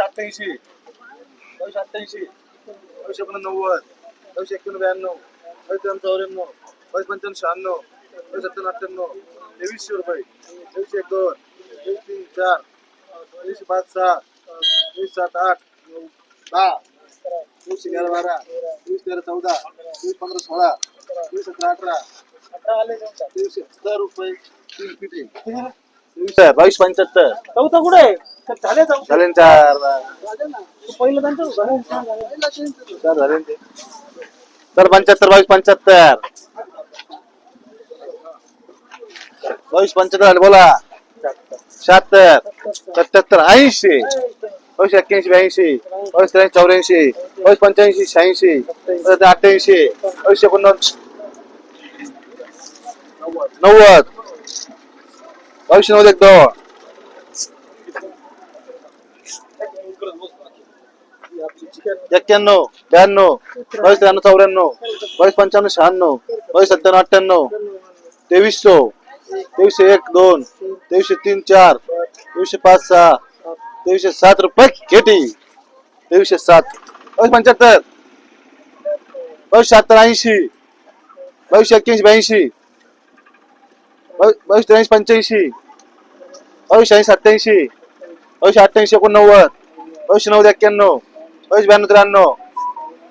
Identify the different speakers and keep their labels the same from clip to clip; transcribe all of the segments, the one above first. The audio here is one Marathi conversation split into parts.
Speaker 1: अठ्ठ्याऐंशी नऊशे अठ्ठ्याऐंशी नऊशे एकोणनव्वद नऊशे एक्क्याण्णव ब्याण्णव चौऱ्याण्णव नऊशे शहाण्णव नऊशे सत्त्याण्णव अठ्ठ्याण्णव तेवीसशे रुपये तेवीसशे एक दोन तेवीस तीन चार तेवीसशे पाच सहा तेवीस सात आठ नऊ दहा तेवीसशे अकरा बारा तेवीस तेरा चौदा तेवीस पंधरा सोळा तेवीस सतरा अठरा सत्तर रुपये तीन पिठी. तेवीस. बावीस पंच्याहत्तर.
Speaker 2: चौथा कुठे? झाले
Speaker 1: झाले ना चार
Speaker 2: पहिलं त्यांचं
Speaker 1: चार. झाले ते. तर पंच्याहत्तर बावीस पंच्याहत्तर. बावीस पंच्याहत्तर झाले बोला. शहात्तर सत्याहत्तर ऐंशी. बावीस एक्क्याऐंशी ब्याऐंशी. चौऱ्याऐंशी बावीस पंच्याऐंशी शहाऐंशी अठ्ठ्याऐंशी बावीस एकोणनव्वद. नव्वद. बावीसशे नव्वद एक दोन एक्क्याण्णव ब्याण्णव बावीस त्र्याण्णव चौऱ्याण्णव बावीस पंच्याण्णव शहाण्णव बावीस सत्त्याण्णव अठ्ठ्याण्णव तेवीसशे तेवीसशे एक दोन तेवीसशे तीन चार तेवीसशे पाच सहा तेवीसशे सात रुपये केटी तेवीसशे सात. पंच्याहत्तर. बावीस शहात्तर ऐंशी. बावीसशे एक्क्याऐंशी ब्याऐंशी. बावीस त्र्याऐंशी पंच्याऐंशी. बावीस ऐंशी सत्याऐंशी बावीसशे अठ्ठ्याऐंशी एकोणनव्वद. बावीसशे नव्वद एक्क्याण्णव. बावीस ब्याण्णव त्र्याण्णव.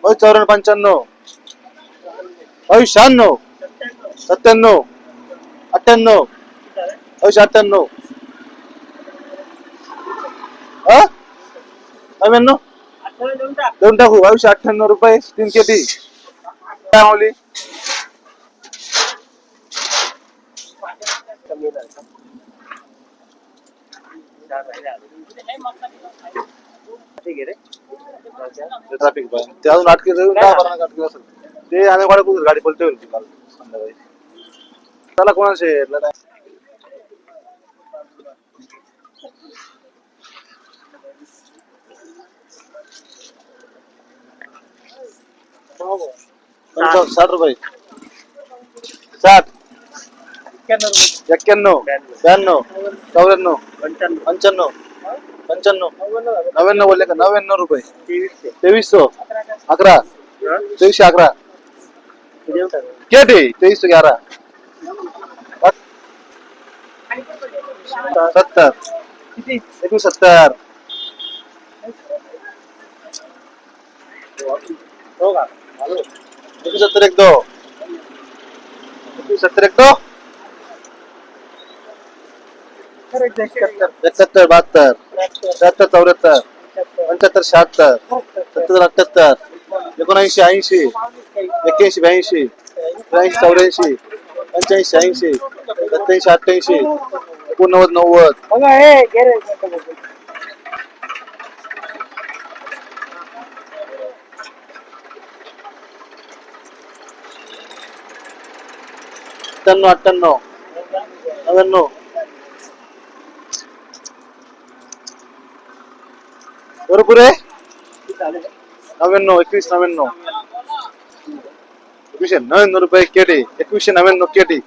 Speaker 1: बावीस चौऱ्याण्णव पंच्याण्णव. बावीस शहाण्णव. सत्त्याण्णव. अठ्ठ्याण्णव. बावीस अठ्ठ्याण्णव. नव्याण्णव? देऊन टाकू बावीसशे अठ्ठ्याण्णव रुपये तीन केटी. काय माऊली? ट्रॅफिक ते अजून आठ किलो किलो असेल. ते आम्ही गाडी बोलते चला कोणाशी संध्याकाळी त्याला कोणाचे साठ रुपये. साठ. एक्क्याण्णव. ब्याण्णव. चौऱ्याण्णव. पंच्याण्णव. पंच्याण्णव. नव्याण्णव बोलले का? नव्याण्णव रुपये. तेवीस सौ अकरा. तेवीसशे अकरा. केटी तेवीस ग्यारह सत्तर. एकवीस सत्तर. एकवीस सत्तर एक दो एकवीस सत्तर एक दो एकाहत्तर बहात्तर त्र्याहत्तर चौऱ्याहत्तर पंच्याहत्तर शहात्तर सत्तर अठ्याहत्तर एकोणऐंशी ऐंशी एक्क्याऐंशी ब्याऐंशी त्र्याऐंशी चौऱ्याऐंशी पंच्याऐंशी ऐंशी सत्याऐंशी अठ्ठ्याऐंशी एकोणनव्वद नव्वद
Speaker 2: बघा हे गेले
Speaker 1: सत्त्याण्णव अठ्ठ्याण्णव नव्याण्णव बरोबर आहे नव्याण्णव एकवीस नव्याण्णव एकवीसशे नव्याण्णव रुपये केटी एकवीसशे नव्याण्णव केटी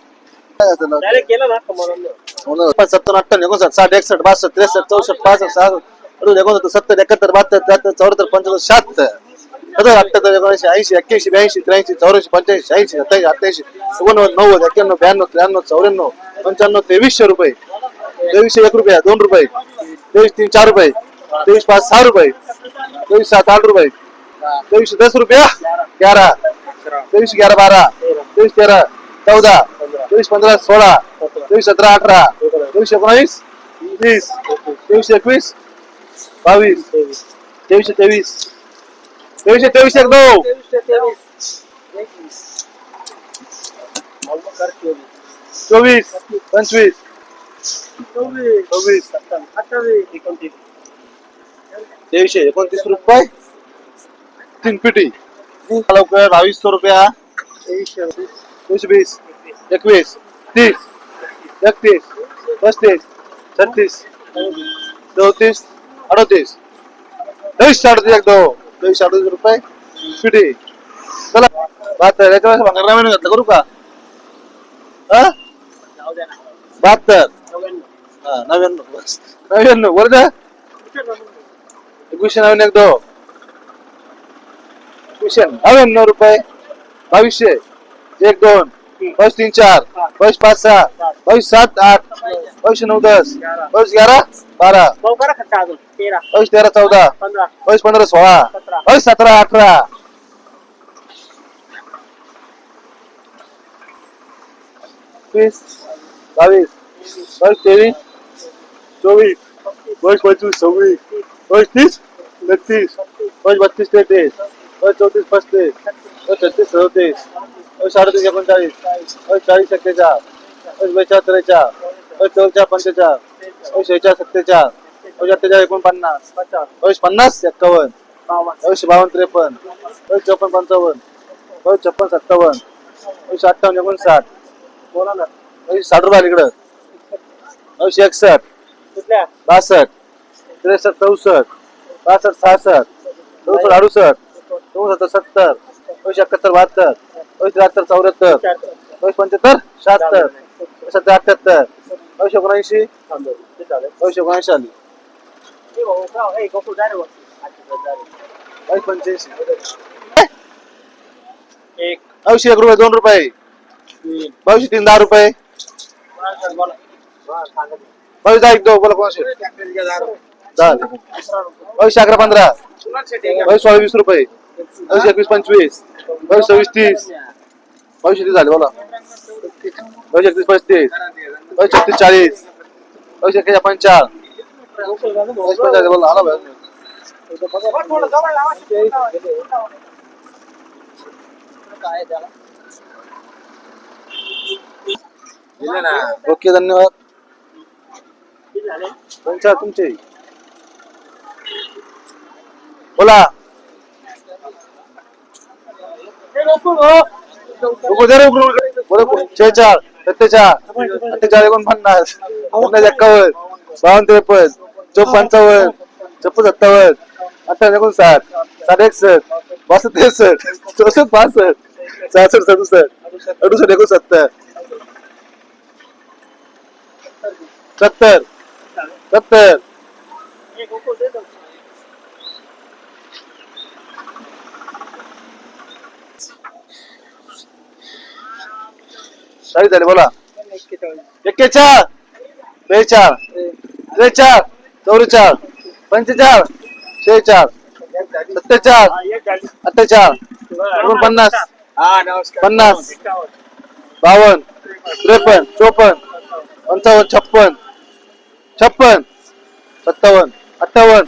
Speaker 2: डायरेक्ट गेला ना कमरून
Speaker 1: सत्तर अठ्ठ्याण्णव एकोणसाठ साठ एकसष्ट बासष्ट त्रेसष्ट चौसष्ट पासष्ट सहासष्ट अजून एकोणसत्तर सत्तर एकाहत्तर बहात्तर त्र्याहत्तर चौऱ्याहत्तर पंच्याहत्तर शहात्तर सत्तर अठ्ठ्याहत्तर एकोणऐंशी ऐंशी एक्क्याऐंशी ब्याऐंशी त्र्याऐंशी चौऱ्याऐंशी पंच्याऐंशी ऐंशी सत्याऐंशी अठ्ठ्याऐंशी एकोणनव्वद नव्वद एक्क्याण्णव ब्याण्णव त्र्याण्णव चौऱ्याण्णव पंच्याण्णव तेवीसशे रुपये. तेवीसशे एक रुपया दोन रुपये. तेवीस तीन चार रुपये. तेवीस पाच सहा रुपये. तेवीस सात आठ रुपये. तेवीसशे दस रुपया ग्यारह तेवीस ग्यारह बारह तेवीस तेरह चौदह तेवीस पंद्रह सोळा. तेवीस सतरा अठरा. तेवीस एकोणावीस वीस तेवीस एकवीस बावीस. तेवीसशे तेवीस. तेवीसशे तेवीस एक दो चोवीस पंचवीस. चोवीस. तेवीसशे एकोणतीस रुपये. तीन पिटी. लवकर बावीसशे रुपया. तेवीस वीस. एकवीस. तीस. एकतीस. पस्तीस. छत्तीस. चौतीस. अडतीस. तेवीसशे अडतीस एक दो दोनशे अडतीस रुपये पिढी. चला. बहात्तर याच्या वेळेस भांगर नवीन घातलं करू का? हा? बहात्तर. हा नव्याण्णव बस. नव्याण्णव बरं का एकवीसशे नव्याण्णव एक दो एकवीसशे नव्याण्णव रुपये. बावीसशे एक दोन. बावीस तीन चार. बावीस पाच सहा. बावीस सात आठ. बावीसशे नऊ दस. बावीस ग्यारा? बारा.
Speaker 2: भाऊ करा खट्टा अजून. तेरा.
Speaker 1: बावीस तेरा चौदा.
Speaker 2: पंधरा.
Speaker 1: बावीस पंधरा सोळा.
Speaker 2: सतरा.
Speaker 1: बावीस सतरा अठरा. वीस बावीस बावीस तेवीस. चोवीस. बावीस पंचवीस सव्वीस. बावीस तीस एकतीस बावीस बत्तीस तेहतीस. बावीस चौतीस पस्तीस. बावीस छत्तीस सदतीस. बावीस अडतीस एकोणचाळीस. बावीस चाळीस एक्केचाळ बावीस बेचाळ त्रेचाळ बावीस चौचाळ पंचेचाळ बावीस शेहेचाळ सत्तेचाळ बावीस अठ्ठेचाळ एकोणपन्नास.
Speaker 2: पचास
Speaker 1: पन्नास एक्कावन्न. बावीस बावन्न त्रेपन्न. चौपन्न पंचावन्न. बावीस छप्पन सत्तावन्न. बावीस अठ्ठावन्न एकोणसाठ.
Speaker 2: बोला ना
Speaker 1: बावीस साठ रुपये इकडं. बावीस एकसष्ट. बासष्ट. त्रेसष्ट चौसष्ट. बासष्ट सहासष्ट. चौसष्ट अडुसष्ट. चौसष्ट सत्तर. बावीस एकाहत्तर बहात्तर. बावीस त्र्याहत्तर चौऱ्याहत्तर. बावीस पंच्याहत्तर शहात्तर. सत्तर अठ्ठ्याहत्तर बावीस एकोणऐंशी. बावीस एकोणऐंशी आली.
Speaker 2: रे.
Speaker 1: बावीस पंच्याऐंशी.
Speaker 2: एक.
Speaker 1: बावीसशे एक रुपये दोन रुपये. बावीसशे तीन दहा रुपये.
Speaker 2: हा.
Speaker 1: बावीस दहा एक दो बोला कोणाशी?
Speaker 2: दहा. अकरा रुपये.
Speaker 1: बावीसशे अकरा पंधरा? बावीस सोळा वीस रुपये. बावीस एकवीस पंचवीस. बावीस सव्वीस तीस. बावीस तीस झाले बोला. बावीस एकतीस पस्तीस. छत्तीस चाळीस बावीस एक्केचाळ पंचाळ बोला आला ओके धन्यवाद. पंचाळ तुमचे. बोला.
Speaker 2: ए, गोकुळ, हो.
Speaker 1: बोला सत्तेचाळ. अठ्ठेचाळ एकोणपन्नास पन्नास एक्कावन्न बावन्न त्रेपन्न चौपन्न पंचावन्न छप्पन सत्तावन्न अठ्ठावन्न एकोणसाठ साठ एकसष्ट बासष्ट त्रेसष्ट चौसष्ट पासष्ट सहासष्ट सदुसष्ट अडुसष्ट एकोणसत्तर सत्तर सत्तर.
Speaker 2: ए, गोकुळ, बोला. तो.
Speaker 1: साडी झाली बोला
Speaker 2: एक्केचाळीस.
Speaker 1: एक्केचाळ बेचाळ त्रेचाळ चौवेचाळ पंचेचाळ शेहेचाळ सत्तेचाळ
Speaker 2: हा, एक झाली.
Speaker 1: अठ्ठेचाळ एकोणपन्नास
Speaker 2: हा, नमस्कार.
Speaker 1: पन्नास
Speaker 2: एक्कावन्न.
Speaker 1: बावन्न त्रेपन्न चोपन्न पंचावन्न छप्पन छप्पन सत्तावन्न अठ्ठावन्न